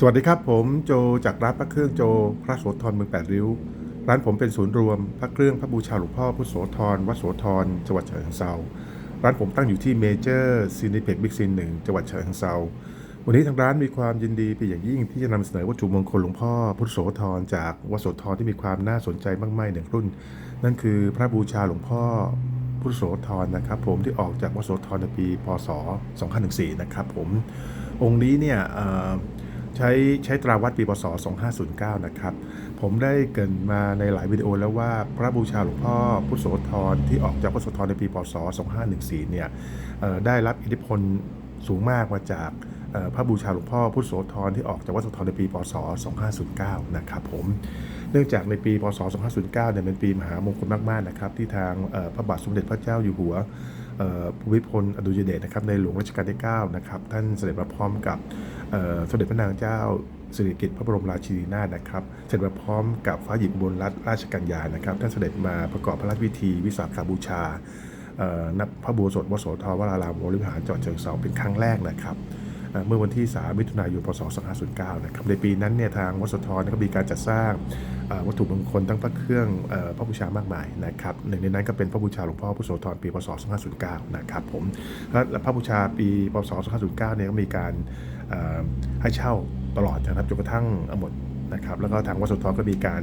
สวัสดีครับผมโจจากร้านพระเครื่องโจพระโสธรเมืองแปดริ้ว ร้านผมเป็นศูนย์รวม พระเครื่องพระบูชาหลวงพ่อพุทธโสธรวัดโสธรจังหวัดฉะเชิงเซาร้านผมตั้งอยู่ที่เมเจอร์ซีนิเพ็กบิ๊กซีหนึ่งจังหวัดฉะเชิงเซาวันนี้ทางร้านมีความยินดีเป็นอย่างยิ่งที่จะนำเสนอวัตถุมงคลหลวงพ่อพุทธโสธรจากวัดโสธรที่มีความน่าสนใจมากมายหนึ่งรุ่น นั่นคือพระบูชาหลวงพ่อพุทธโสธรนะครับผมที่ออกจากวัดโสธรในปีพศ 2514 นะครับผมองค์นี้เนี่ย ใช้ใช้ตราวัดปีพศ2509 นะครับ ผมได้เกินมาในหลายวิดีโอแล้วว่าพระบูชาหลวงพ่อพุทธโสธรที่ออกจากวัดโสธรในปีพศ2514 เนี่ยได้รับอิทธิพลสูงมากมาจากพระบูชาหลวงพ่อพุทธโสธรที่ออกจากวัดโสธรในปีพศ 2509 นะครับผม เนื่องจากในปีพศ 2509 เนี่ยเป็นปีมหามงคลมากๆนะครับที่ทางพระบาทสมเด็จพระเจ้าอยู่หัวภูมิพลอดุลยเดชนะครับในหลวงรัชกาลที่ 9 นะครับ ท่านเสด็จมาพร้อมกับ สมเด็จพระนางเจ้าสิริกิติ์พระบรมราชินีนาถนะครับ เสด็จมาพร้อมกับฟ้าหญิงอุบลรัตนราชกัญญานะครับท่านเสด็จมาประกอบพระราชพิธีวิสาขบูชานับพระบูชาวัดโสธรวรารามวรวิหารจังหวัดเชียงเทราเป็นครั้งแรกนะครับเมื่อวันที่ 3 มิถุนายน พศ 2509 นะครับ ในปีนั้นเนี่ยทางวัดโสธรก็มีการจัดสร้างวัตถุมงคลทั้งพระเครื่องอพระบูชามากมายนะครับ หนึ่งในนั้นก็เป็นพระบูชาหลวงพ่อพุทโสธรปี พศ 2509 นะครับผมและพระบูชาปี พศ 2509 เนี่ยก็มีการ ให้เช่าตลอดนะครับจนกระทั่งหมดนะครับแล้วก็ทางวัดโสธรก็มีการ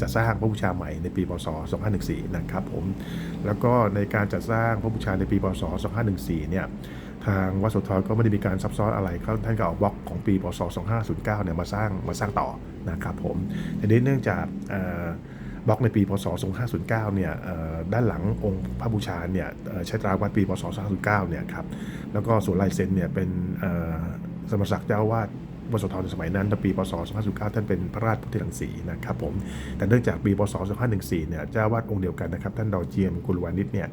จัดสร้างพระบูชาใหม่ในปีพศ 2514 นะครับผมแล้วก็ในการจัดสร้างพระบูชาในปีพศ 2514 เนี่ยทางวัดโสธรก็ไม่ได้มีการซับซ้อนอะไรเขาท่านก็เอาบล็อกของปีพศ 2509 เนี่ยมาสร้างมาสร้างต่อนะครับผมทีนี้เนื่องจากอ บล็อกในปีพศ 2509 เนี่ยเอ่อด้านหลังองค์พระบูชาเนี่ยใช้ตราวัดปีพศ 2509 เนี่ยครับแล้วก็ส่วนลายเซ็นเนี่ยเป็นสมศักดิ์เจ้าวาดวัดโสธรในสมัยนั้นปีพศ 2509ท่านเป็นพระราชพุทธรังสีนะครับผม แต่เนื่องจากปีพศ 2514 เนี่ยเจ้าวาดองค์เดียวกันนะครับ ท่านดาวเจียมกุลวานิชเนี่ย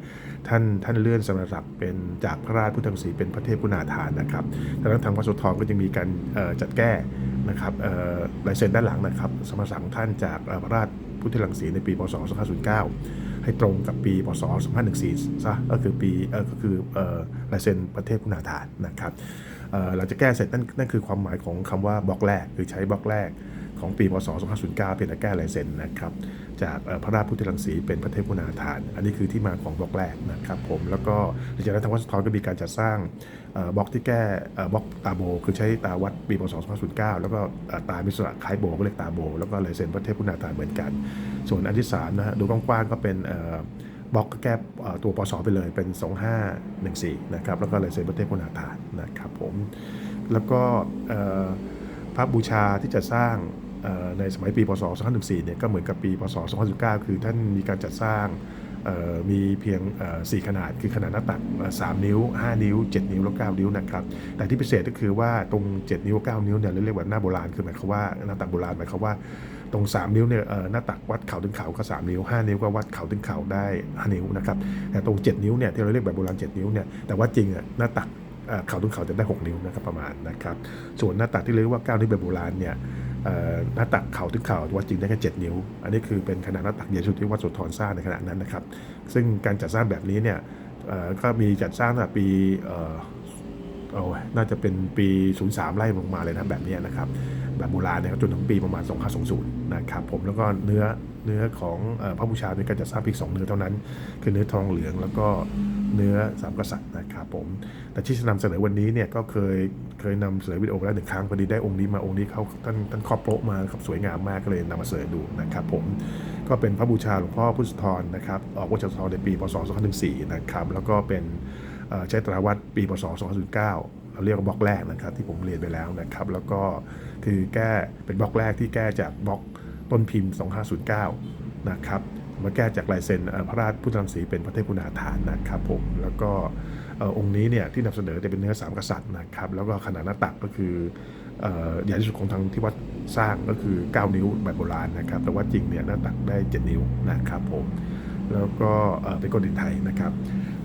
ท่านท่านเลื่อนสมณศักดิ์เป็นจากพระราชพุทธังสีเป็นพระเทพกุณาทานนะครับดังนั้นทางวัดโสธรก็จะมีการจัดแก้นะครับลายเซ็นด้านหลังนะครับ สมศักดิ์ท่านจากพระราช พุทธลังสีในปีพศ 2509 ให้ตรงกับปีพศ 2514 ซะ ก็คือปี เออก็คือเอ่อลายเซ็นประเทพกุณาฐานนะครับ เอ่อหลังจากแก้เสร็จนั่นนั่นคือความหมายของคำว่าบล็อกแรกคือใช้บล็อกแรกของปีพศ 2509 เป็นการแก้ลายเซ็นนะครับ จากพระราชพุทธรังสีเป็นพระเทพกุณาทาน อันนี้คือที่มาของบล็อกแรกนะครับผมแล้วก็หลังจากนั้นทางวัดสุทรก็มีการจัดสร้างบล็อกที่แก้บล็อกตาโบ คือใช้ตาวัดปีพศ 2509 แล้วก็ตามิสระคล้ายโบก็เรียกตาโบ แล้วก็ลายเซ็นพระเทพกุณาทานเหมือนกัน ส่วนอันที่สามนะฮะดูกว้างๆก็เป็นอ บล็อกแก้ตัวปศไปเลยเป็น 2514 นะครับ แล้วก็ลายเซ็นพระเทพกุณาทานนะครับผม แล้วก็พระบูชาที่จะสร้างในสมัยปีพศ2514 เนี่ยก็เหมือนกับปีพศ2519 คือท่านมีการจัดสร้างมีเพียงเอ่อ4ขนาดคือขนาดหน้าตัก 3 นิ้ว 5 นิ้ว 7 นิ้ว แล้ว 9 นิ้วนะครับ แต่ที่พิเศษก็คือว่าตรง 7 นิ้ว 9 นิ้วเนี่ยเราเรียกว่าหน้าโบราณคือหมายความว่าหน้าตักโบราณหมายความว่า ตรง 3 นิ้วเนี่ยหน้าตักวัดเข่าถึงเข่าก็ 3 นิ้ว 5 นิ้วก็วัดเข่าถึงเข่าได้5นิ้วนะครับแต่ตรง 7 นิ้วเนี่ยที่เราเรียกแบบโบราณ 7 นิ้วเนี่ยแต่ว่าจริงอะหน้าตักเข่าถึงเข่าจะได้ 6 นิ้วนะครับประมาณนะครับส่วนหน้าตักที่เรียกว่า9นิ้วแบบโบราณเนี่ยหน้าตักเข่าถึงเข่าวัดจริงได้แค่7นิ้ว อันนี้คือเป็นขนาดหน้าตักใหญ่สุดที่วัดโสธรสร้างในขณะนั้นนะครับซึ่งการจัดสร้างแบบนี้เนี่ยก็มีจัดสร้างตั้งแต่ปีเอาน่าจะเป็นปี 03 ไล่ลงมาเลยนะแบบนี้นะครับ แบบโบราณนะครับจนถึงปีประมาณ 2520 นะครับผมแล้วก็เนื้อเนื้อของอพระบูชาในการจัดสร้างเพียงสองเนื้อเท่านั้น คือเนื้อทองเหลืองแล้วก็เนื้อสามกษัตริย์นะครับผมแต่ที่จะนำเสนอวันนี้เนี่ยก็เคยเคยนำเสนอวิดีโอไปแล้วหนึ่งครั้งพอดีได้องค์นี้มาองค์นี้เขาท่านท่านครอบโปะมาครับสวยงามมากก็เลยนำมาเสนอดูนะครับผมก็เป็นพระบูชาหลวงพ่อพุทธทรนะครับออกวัดโสธรในปีพศ2514นะครับแล้วก็เป็นใช้ตราวัดปีพศ2509เราเรียกว่าบล็อกแรกนะครับที่ผมเรียนไปแล้วนะครับแล้วก็คือแก้เป็นบล็อกแรกที่แก้จากบล็อก ต้นพิมพ์ 2509 นะครับมาแก้จากลายเซ็นพระราชพุทธรังสีเป็นพระเทพกุณาทานนะครับผมแล้วก็อองค์นี้เนี่ยที่นำเสนอจะเป็นเนื้อสามกษัตริย์นะครับแล้วก็ขนาดหน้าตักก็คือเอ่อใหญ่ที่สุดของทางที่วัดสร้างก็คือ 9 นิ้วแบบโบราณนะครับแต่ว่าจริงเนี่ยหน้าตักได้ 7 นิ้วนะครับผมแล้วก็เป็นก้อนดินไทยนะครับ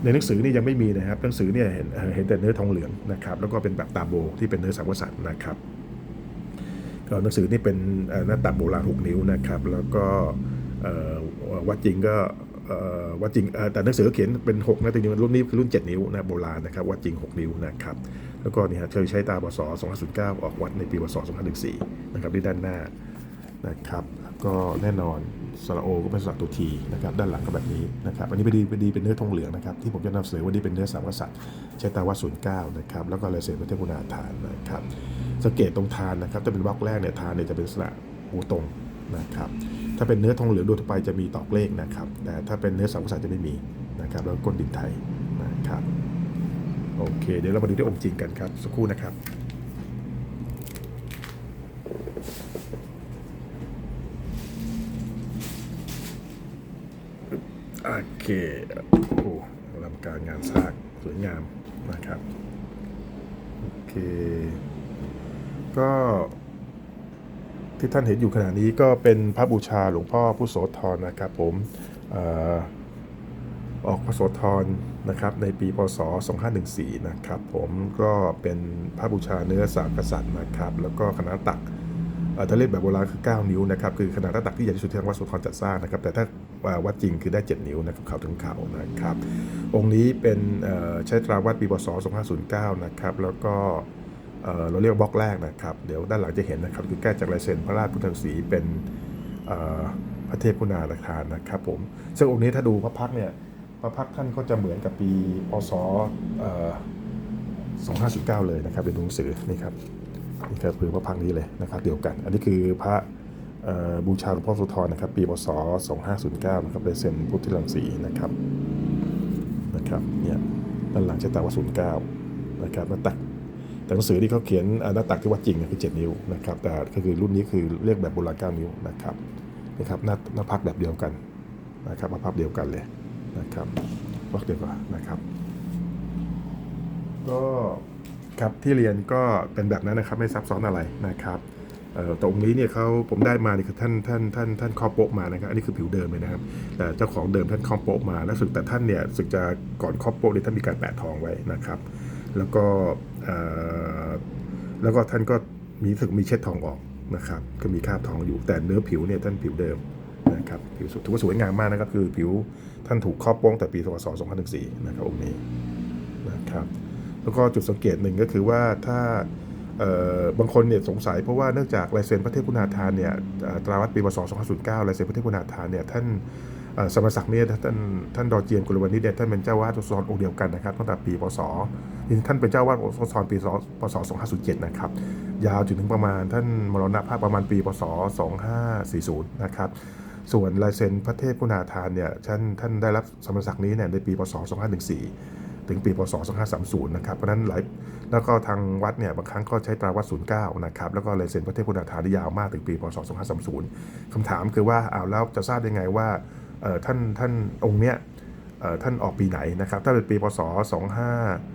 ในหนังสือนี่ยังไม่มีนะครับหนังสือเนี่ยเห็นเอ่อเห็นแต่เนื้อทองเหลืองนะครับแล้วก็เป็นแบบตาโบที่เป็นเนื้อสามกษัตริย์นะครับ ก็หนังสือนี่เป็นหน้าตักโบราณ6นิ้วนะครับ แล้วก็วัดจริงก็วัดจริงแต่หนังสือเขียนเป็น6นะแต่จริงๆรุ่นนี้คือรุ่น 7 นิ้วนะโบราณนะครับวัดจริง 6 นิ้วนะครับแล้วก็นี่ฮะเคยใช้ตาบศ2509 ออกวัดในปีพศ2514นะครับที่ด้านหน้านะครับก็แน่นอนสระโอก็เป็นสระตัวทีนะครับด้านหลังก็แบบนี้นะครับอันนี้เป็นดีเป็นดีเป็นเนื้อทองเหลืองนะครับที่ผมจะนำเสนอวันนี้เป็นเนื้อสามกษัตริย์ใช้ตาวัด09นะครับแล้วก็ลายเซ็นพระเทพกุณาทานนะครับ สังเกตตรงทานนะครับถ้าเป็นบล็อกแรกเนี่ยทานเนี่ยจะเป็นสระหูตรงนะครับถ้าเป็นเนื้อทองเหลืองโดยทั่วไปจะมีตอกเลขนะครับแต่ถ้าเป็นเนื้อสังกษาจะไม่มีนะครับแล้วก้นดินไทยนะครับโอเคเดี๋ยวเรามาดูที่องค์จริงกันครับสักครู่นะครับโอเคโอ้ลังการงานสร้างสวยงามนะครับโอเค ก็ที่ท่านเห็นอยู่ขณะนี้ก็เป็นพระบูชาหลวงพ่อผู้โสธรนะครับผมออกพระโสธรนะครับในปีพศ 2514 นะครับผมก็เป็นพระบูชาเนื้อสามกษัตริย์นะครับแล้วก็ขนาดตักถ้าเรียกแบบโบราณคือ 9 นิ้วนะครับคือขนาดหน้าตักที่ใหญ่ที่สุดที่ทางวัดโสธรจัดสร้างนะครับแต่ถ้าวัดจริงคือได้ 7 นิ้วนะครับเขาถึงเขานะครับ องค์นี้เป็นใช้ตราวัดปีพศ2509 นะครับแล้วก็ เราเรียกบล็อกแรกนะครับ เดี๋ยวด้านหลังจะเห็นนะครับคือแก้จากลายเซ็นพระราชพุทธศรีเป็นพระเทพคุณาราคารนะครับผมซึ่งองค์นี้ถ้าดูพระพักเนี่ยพระพักท่านก็จะเหมือนกับปีพศ2509 เลยนะครับเป็นหนังสือนี่ครับนี่ครับคือพระพักนี้เลยนะครับเดียวกัน อันนี้คือพระบูชาหลวงพ่อสุธรนะครับปีพศ2509นะครับลายเซ็นพุทธรังสีนะครับนะครับเนี่ยด้านหลังจะตาวสุนเก้านะครับแล้วตัก แต่หนังสือที่เขาเขียนหน้าตักที่วัดจริงคือ 7 นิ้วนะครับแต่ก็คือรุ่นนี้คือเรียกแบบโบราณ9นิ้วนะครับนะครับหน้าหน้าพักแบบเดียวกันนะครับมาพับเดียวกันเลยนะครับวักเดียวกันนะครับ ก็ครับที่เรียนก็เป็นแบบนั้นนะครับไม่ซับซ้อนอะไรนะครับเอ่อแต่องค์นี้เนี่ยเขาผมได้มานี่คือท่านท่านท่านท่านคอโปะมานะครับอันนี้คือผิวเดิมเลยนะครับแต่เจ้าของเดิมท่านคอโปะมาแล้วสึกแต่ท่านเนี่ยสึกจะก่อนคอโปะเนี่ยท่านมีการแปะทองไว้นะครับ แล้วก็แล้วก็ท่านก็มีสึกมีเช็ดทองออกนะครับ ก็มีคราบทองอยู่แต่เนื้อผิวเนี่ยท่านผิวเดิมนะครับผิวสวยถือว่าสวยงามมากนะครับ คือผิวท่านถูกครอบโป้งแต่ปีพศ2014นะครับองค์นี้นะครับแล้วก็จุดสังเกตหนึ่งก็คือว่าถ้าเออบางคนเนี่ยสงสัยเพราะว่าเนื่องจากลายเซ็นพระเทพคุณาทานเนี่ยตราวัดปีพศ2509ลายเซ็นพระเทพคุณาทานเนี่ยท่านสมศักดิ์เนี่ยท่านท่านดอเจียนกุลวณิชเนี่ยท่านเป็นเจ้าวาดวัดโสธรองค์เดียวกันนะครับตั้งแต่ปีพศ ท่านเป็นเจ้าวาดวัดโสธรปีพศ2507นะครับ ยาวจนถึงประมาณท่านมรณภาพประมาณปีพศ2540นะครับ ส่วนลายเซ็นพระเทพคุณาทานเนี่ยท่านท่านได้รับสมณศักดิ์นี้เนี่ยในปีพศ2514 ถึงปีพศ2530นะครับ เพราะนั้นหลายแล้วก็ทางวัดเนี่ยบางครั้งก็ใช้ตราวัด09นะครับ แล้วก็ลายเซ็นพระเทพคุณาธานยาวมากถึงปีพศ2530คำถามคือว่าอ้าวแล้วจะทราบยังไงว่าท่านท่านองค์เนี้ยท่านออกปีไหนนะครับ ถ้าเป็นปีพศ25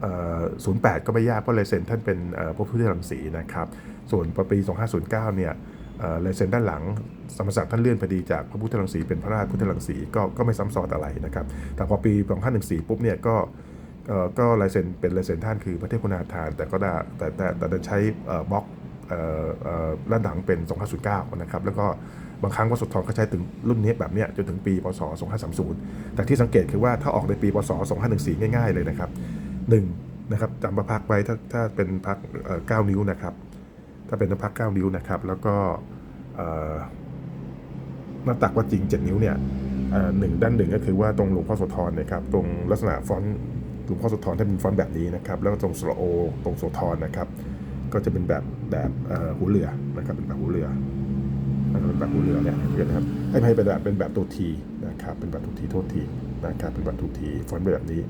08 ก็ไม่ยากเพราะลายเซ็นท่านเป็นพระพุทธรังสีนะครับ ส่วนปี 2509 เนี่ยเอ่อลายเซ็นด้านหลังสมศักดิ์ท่านเลื่อนพอดีจากพระพุทธรังสีเป็นพระราชพุทธรังสีก็ก็ไม่ซ้ำซ้อนอะไรนะครับ แต่พอปี 2514 ปุ๊บเนี่ยก็เอ่อก็ลายเซ็นเป็นลายเซ็นท่านคือพระเทพคุณาทาน แต่ก็ได้แต่แต่แต่ใช้บล็อกด้านหลังเป็น2509 นะครับ แล้วก็บางครั้งวัดสุทรก็ใช้ถึงรุ่นนี้แบบเนี้ยจนถึงปี พศ 2530 แต่ที่สังเกตคือว่าถ้าออกในปี พศ 2514 ง่ายๆเลยนะครับ หนึ่งนะครับจำประพักไว้ถ้าถ้าเป็นพักเก้านิ้วนะครับ ถ้าเป็นพักเก้านิ้วนะครับ แล้วก็หน้าตักว่าจริงเจ็ดนิ้วเนี่ยหนึ่งด้านหนึ่งก็คือว่าตรงหลวงพ่อโสธรนะครับ ตรงลักษณะฟอนต์หลวงพ่อโสธรท่าเป็นฟอนต์แบบนี้นะครับ แล้วก็ตรงสระโอตรงโสธรนะครับ ก็จะเป็นแบบแบบหูเรือนะครับ เป็นแบบหูเรือนะครับเป็นแบบหูเรือเนี่ยเห็นนะครับให้ให้เป็นแบบเป็นแบบตัวทีนะครับ เป็นแบบตัวทีโทษทีนะครับ เป็นแบบตัวทีฟอนต์แบบนี้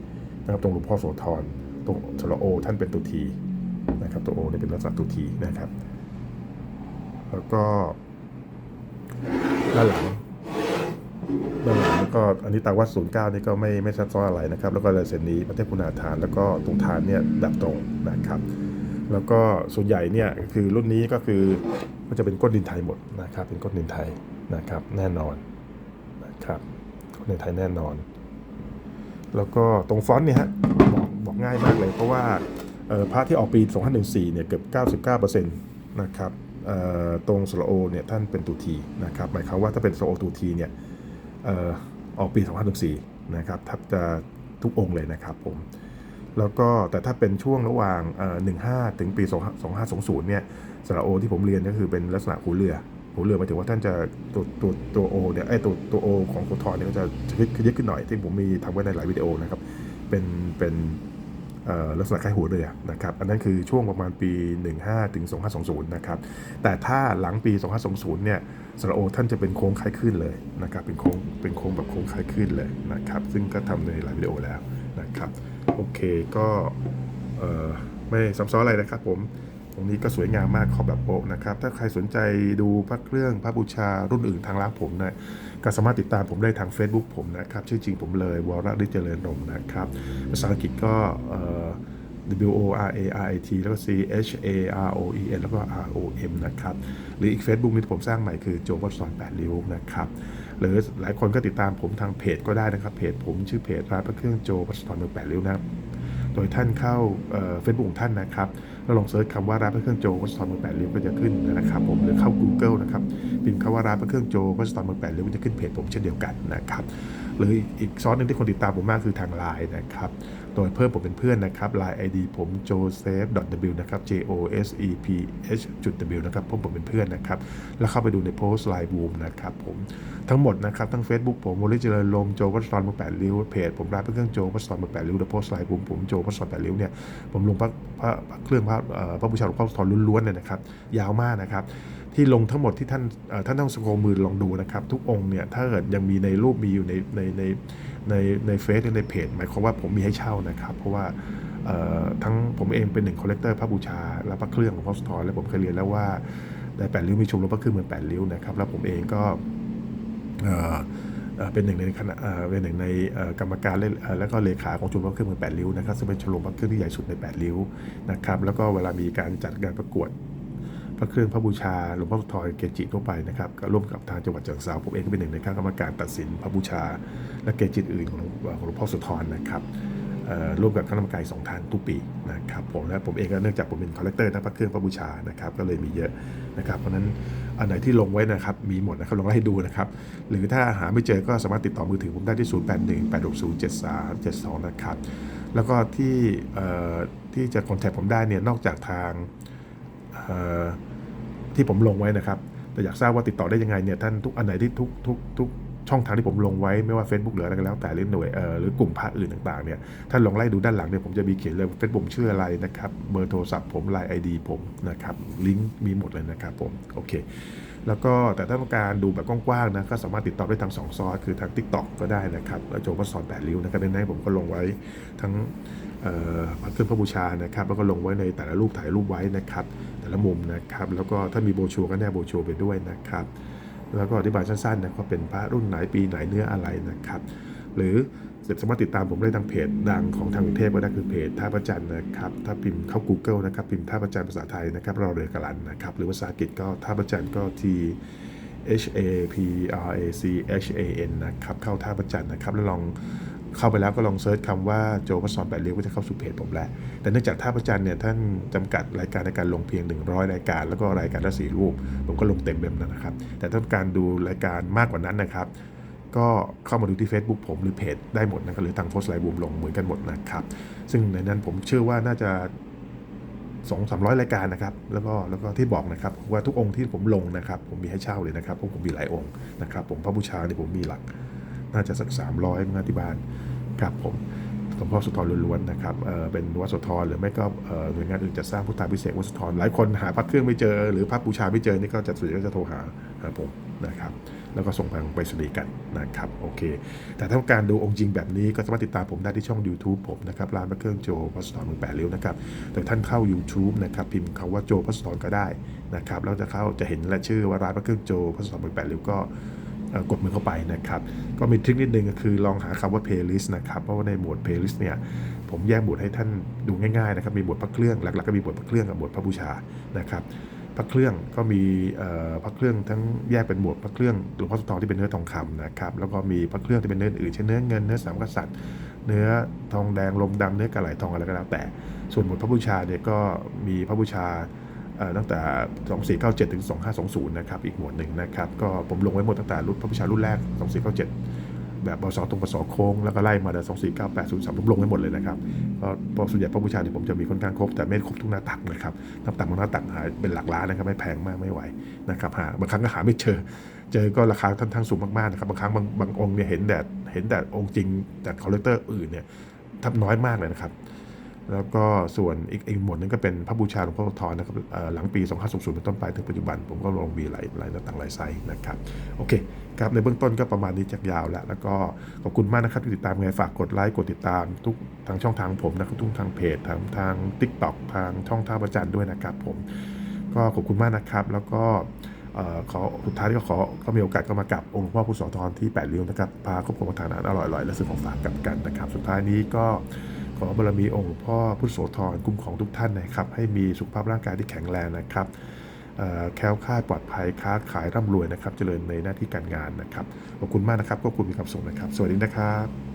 นะครับตรงหลวงพ่อโสธรตรงสระโอ ท่านเป็นตัวทีนะครับตัวโอเนี่ยเป็นลักษณะตัวทีนะครับ แล้วก็ด้านหลังด้านหลังแล้วก็อันนี้ตาวัดศูนย์เก้านี่ก็ไม่ไม่ซับซ้อนอะไรนะครับ แล้วก็ลายเซ็นนี้ประเทศคุณาทาน แล้วก็ตรงฐานเนี่ยดับตรงนะครับ แล้วก็ส่วนใหญ่เนี่ยคือรุ่นนี้ก็คือก็จะเป็นก้นดินไทยหมดนะครับ เป็นก้นดินไทยนะครับ แน่นอนนะครับก้นดินไทยแน่นอน แล้วก็ตรงฟอนต์เนี่ยฮะบอกบอกง่ายมากเลย เพราะว่าพระที่ออกปี 2514เนี่ยเกือบ 99%นะครับเอ่อตรงสระโอเนี่ยท่านเป็นตูทีนะครับหมายความว่าถ้าเป็นสระโอตูทีเนี่ยออกปี 2514นะครับทับจะทุกองค์เลยนะครับผมแล้วก็แต่ถ้าเป็นช่วงระหว่างเอ่อ15 ถึงปี 2520 เนี่ยสระโอที่ผมเรียนก็คือเป็นลักษณะหูเรือ หูเรือหมายถึงว่าท่านจะตัวตัวตัวโอเนี่ยไอตัวตัวโอของโคทอนเนี่ยก็จะยึดยึดขึ้นหน่อยที่ผมมีทำไว้ในหลายวิดีโอนะครับเป็นเป็นเอ่อลักษณะคล้ายหัวเรือนะครับ อันนั้นคือช่วงประมาณปี 15 ถึง 2520 นะครับ แต่ถ้าหลังปี 2520 เนี่ยสระโอท่านจะเป็นโค้งคล้ายขึ้นเลยนะครับ เป็นโค้ง เป็นโค้งแบบโค้งคล้ายขึ้นเลยนะครับ ซึ่งก็ทำในหลายวิดีโอแล้วนะครับ โอเค ก็เออไม่ซ้ำซ้อนอะไรนะครับผม รงนี้ก็สวยงามมากขอบแบบโปะนะครับ ถ้าใครสนใจดูพระเครื่องพระบูชารุ่นอื่นทางร้านผมนะก็สามารถติดตามผมได้ทาง Facebook ผมนะครับ ชื่อจริงผมเลยวรฤทธิเจริญนมนะครับ ภาษาอังกฤษก็ W O R A R I T แล้วก็ C H A R O E N แล้วก็ R O M นะครับ หรืออีก Facebook นี้ที่ผมสร้างใหม่คือโจวัตสอน8ริ้วนะครับ หรือหลายคนก็ติดตามผมทางเพจก็ได้นะครับ เพจผมชื่อเพจร้านพระเครื่องโจวัตสอนเมือง8ริ้วนะ โดยท่านเข้าเฟซบุ๊กของท่านนะครับ แล้วลองเซิร์ชคำว่าร้านพระเครื่องโจวัชสอนเมืองแปดริ้วก็จะขึ้นนะครับผมหรือเข้า Google นะครับพิมพ์คำว่าร้านพระเครื่องโจวัชสอนเมืองแปดริ้วก็จะขึ้นเพจผมเช่นเดียวกันนะครับ หรืออีกซอสหนึ่งที่คนติดตามผมมากคือทางไลน์นะครับ โดยเพิ่มผมเป็นเพื่อนนะครับ Line ID ผม joseph.w นะครับ j o s e p h จุด w นะครับเพิ่มผมเป็นเพื่อนนะครับ แล้วเข้าไปดูในโพสต์ไลน์บูมนะครับผมทั้งหมดนะครับ ทั้ง Facebook ผมวลิเจริญลมโจวัตสอนเมือแปดริ้วเพจผมร้านพระเครื่องโจวัตสอนเมือแปดริ้วเดอะโพสต์ไลน์บูมผมโจวัตสอนแปดริ้วเนี่ยผมลงพระพระเครื่องพระพระบูชาหลวงพ่อสธรล้วนๆเลยนะครับยาวมากนะครับ ที่ลงทั้งหมดที่ท่านท่านต้องสโคมือลองดูนะครับ ทุกองค์เนี่ยถ้าเกิดยังมีในรูปมีอยู่ในในในในในเฟซหรือในเพจหมายความว่าผมมีให้เช่านะครับ เพราะว่าทั้งผมเองเป็นหนึ่งคอลเลกเตอร์พระบูชา และพระเครื่องของพ่อโสธรและผมเคยเรียนแล้วว่าในแปดริ้วมีชมรมพระเครื่องเมืองแปดริ้วนะครับ แล้วผมเองก็เป็นหนึ่งในคณะเป็นหนึ่งในกรรมการและแล้วก็เลขาของชมรมพระเครื่องมือแปดริ้วนะครับซึ่งเป็นชมรมพระเครื่องที่ใหญ่สุดในแปดริ้วนะครับแล้วก็เวลามีการจัดงานประกวด พระเครื่องพระบูชาหลวงพ่อสุธรเกจิทั่วไปนะครับก็ร่วมกับทางจังหวัดเชียงรายผมเองก็เป็นหนึ่งในคณะกรรมการตัดสินพระบูชา และเกจิอื่นของหลวงของหลวงพ่อสุธรนะครับเอ่อร่วมกับคณะกรรมการสองทานทุกปีนะครับผมและผมเองก็เนื่องจากผมเป็นคอลเลกเตอร์นักพระเครื่องพระบูชานะครับก็เลยมีเยอะนะครับเพราะนั้นอันไหนที่ลงไว้นะครับมีหมดนะครับลองให้ดูนะครับหรือถ้าหาไม่เจอก็สามารถติดต่อมือถือผมได้ที่ 0 8 1 8 6 0 7 3 7 2 นะครับ แล้วก็ที่เอ่อที่จะคอนแทคผมได้เนี่ยนอกจากทางเอ่อ ที่ผมลงไว้นะครับ แต่อยากทราบว่าติดต่อได้ยังไงเนี่ยท่านทุกอันไหนที่ทุกทุกทุกช่องทางที่ผมลงไว้ไม่ว่า Facebook หรืออะไรก็แล้วแต่หรือหน่วยเอ่อหรือกลุ่มพระอื่นต่างๆเนี่ยท่านลองไล่ดูด้านหลังเนี่ยผมจะมีเขียนเลยเฟซบุ๊กชื่ออะไรนะครับเบอร์โทรศัพท์ผมไลน์ไอดีผมนะครับลิงก์มีหมดเลยนะครับผมโอเคแล้วก็แต่ถ้าต้องการดูแบบกว้างๆนะก็สามารถติดต่อได้ทางสองซอสคือทาง TikTok ก็ได้นะครับแล้วโจก็สอนแปดริ้วนะครับในนั้นผมก็ลงไว้ทั้งเอ่อพระเครื่องพระบูชานะครับแล้วก็ลงไว้ในแต่ละรูปถ่ายรูปไว้นะครับ ละมุมนะครับ แล้วก็ถ้ามีโบชัวก็แนบโบชัวไปด้วยนะครับ แล้วก็อธิบายสั้นๆนะก็เป็นพระรุ่นไหนปีไหนเนื้ออะไรนะครับ หรือสามารถติดตามผมได้ทางเพจดังของทางกรุงเทพก็ได้คือเพจท่าประจันนะครับ ถ้าพิมพ์เข้า Google นะครับ พิมพ์ท่าประจันภาษาไทยนะครับ เราเรือกระลันนะครับ หรือภาษาอังกฤษก็ท่าประจันก็ T H A P R A C H A N นะครับ เข้าท่าประจันนะครับ แล้วลอง เข้าไปแล้วก็ลองเซิร์ชคำว่าโจพัสสอนแปดเลี้ยวก็จะเข้าสู่เพจผมแล้วแต่เนื่องจากท่าประจันทร์เนี่ยท่านจำกัดรายการในการลงเพียง 100 รายการ แล้วก็รายการละสี่รูป ผมก็ลงเต็มแบบนั้นนะครับ แต่ถ้าต้องการดูรายการมากกว่านั้นนะครับ ก็เข้ามาดูที่ Facebook ผมหรือเพจได้หมดนะครับหรือทางโพสต์ไลน์บูมลงเหมือนกันหมดนะครับ ซึ่งในนั้นผมเชื่อว่าน่าจะสองสามร้อยรายการนะครับ แล้วก็แล้วก็ที่บอกนะครับว่าทุกองค์ที่ผมลงนะครับ ผมมีให้เช่าเลยนะครับเพราะผมมีหลายองค์นะครับ ผมพระบูชาเนี่ยผมมีหลัก น่าจะสักสามร้อยมั้งที่บ้านครับผมหลวงพ่อสุธรล้วนๆนะครับเออเป็นวัดสุธรหรือไม่ก็เอ่อหน่วยงานอื่นจะสร้างพุทธาพิเศษวัดสุธรหลายคนหาพระเครื่องไม่เจอ หรือพระบูชาไม่เจอนี่ก็จะส่วนใหญ่ก็จะโทรหาหาผมนะครับแล้วก็ส่งทางไปรษณีกันนะครับโอเค แต่ถ้าต้องการดูองค์จริงแบบนี้ก็สามารถติดตามผมได้ที่ช่อง YouTube ผมนะครับร้านพระเครื่องโจพัสตอนมือแปดริ้วนะครับแต่ท่านเข้า YouTube นะครับพิมพ์คำว่าโจพัสตอนก็ได้นะครับแล้วจะเข้าจะเห็นและชื่อว่าร้านพระเครื่องโจพัสตอนมือแปดริ้วก็ กดมือเข้าไปนะครับ ก็มีทริคนิดนึงก็คือลองหาคำว่า playlist นะครับ เพราะว่าในหมวด playlist เนี่ย ผมแยกหมวดให้ท่านดูง่ายๆนะครับ มีหมวดพระเครื่อง หลักๆก็มีหมวดพระเครื่องกับหมวดพระบูชา นะครับพระเครื่องก็มีพระเครื่องทั้งแยกเป็นหมวดพระเครื่องหลวงพ่อสุธรที่เป็นเนื้อทองคำนะครับแล้วก็มีพระเครื่องที่เป็นเนื้ออื่นเช่นเนื้อเงินเนื้อสามกษัตริย์ เนื้อทองแดงลมดำเนื้อกระไหลทองอะไรก็แล้วแต่ ส่วนหมวดพระบูชาเนี่ยก็มีพระบูชา ตั้งแต่ 2497 ถึง 2520 นะครับอีกหมวดหนึ่งนะครับก็ผมลงไว้หมดตั้งแต่รุ่นพระพุชารุ่นแรก 2497 แบบบสตรงบสโค้งแล้วก็ไล่มาเดี๋ยวสองสี่เก้าแปดศูนย์สามผมลงไว้หมดเลยนะครับเพราะเพราะส่วนใหญ่พระบูชาเนี่ยผมจะมีค่อนข้างครบแต่ไม่ครบทุกหน้าตักนะครับหน้าตักบางหน้าตักหาเป็นหลักล้านนะครับไม่แพงมากไม่ไหวนะครับหาบางครั้งก็หาไม่เจอเจอก็ราคาค่อนข้างสูงมากๆนะครับบางครั้งบางบางองค์เนี่ยเห็นแต่เห็นแต่องค์จริงจากคอลเลกเตอร์อื่นเนี่ยทับน้อยมากเลยนะครับ แล้วก็ส่วนอีกอีกหมวดหนึงก็เป็นพระบูชาหลวงพ่อโสธรนะครับเอ่อหลังปี 2560เป็นต้นไปถึงปัจจุบัน ผมก็ลงมีหลายหลายต่างหลายไซส์นะครับ โอเคครับในเบื้องต้นก็ประมาณนี้จากยาวแล้ว แล้วก็ขอบคุณมากนะครับที่ติดตามไงฝากกดไลค์กดติดตามทุกทางช่องทางผมนะครับทุกทางเพจทางทาง t ิ k t o k ทางช่องท่าประจันด้วยนะครับผมก็ขอบคุณมากนะครับ แล้วก็เขอสุดท้ายก็ขอก็มีโอกาสก็มากับองค์หลวงพ่อพุทธโสธรที่แปดริ้วนะครับพาครอบครัวมาทานอาหารอร่อยๆและซื้อของฝากกับกันนะครับ สุดท้ายนี้ก็ ขอบารมีองค์หลวงพ่อพุทธโสธรคุ้มของทุกท่านนะครับ ให้มีสุขภาพร่างกายที่แข็งแรงนะครับแคล้วคลาดปลอดภัยค้าขายร่ำรวยนะครับ เจริญในหน้าที่การงานนะครับ ขอบคุณมากนะครับก็คุณมีความสุขนะครับ สวัสดีนะครับ